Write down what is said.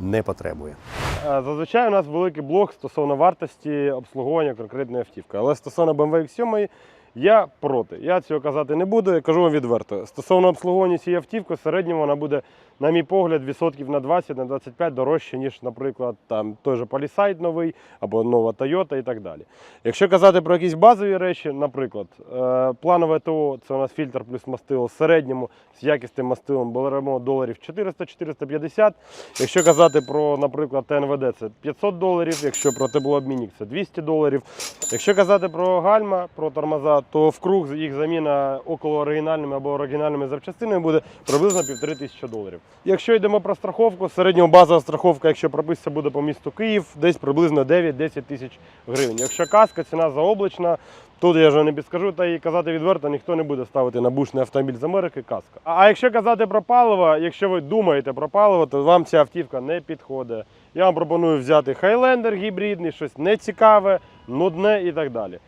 не потребує. Е, Зазвичай у нас великий блок стосовно вартості обслуговування конкретної автівки. Але стосовно BMW X7 я проти. Я цього казати не буду, я кажу вам відверто. Стосовно обслуговування цієї автівки, в середньому вона буде, на мій погляд, відсотків на 20 на 25 дорожче, ніж, наприклад, там той же Palisade новий або нова Toyota і так далі. Якщо казати про якісь базові речі, наприклад, е, планове ТО це у нас фільтр плюс мастило в середньому з якісним мастилом беремо доларів 400-450. Якщо казати про, наприклад, ТНВД, це 500 доларів, якщо про теплообмінник це 200 доларів. Якщо казати про гальма, про тормоза, то в круг їх заміна около оригінальними або оригінальними запчастинами буде приблизно 1500 доларів. Якщо йдемо про страховку, середньо базова страховка, якщо прописця буде по місту Київ, десь приблизно 9-10 тисяч гривень. Якщо каска, ціна заоблачна, Тут я вже не підскажу, та і казати відверто, ніхто не буде ставити на бушний автомобіль з Америки каска. А якщо казати про паливо, якщо ви думаєте про паливо, то вам ця автівка не підходить. Я вам пропоную взяти Highlander гібридний, щось нецікаве, нудне і так далі.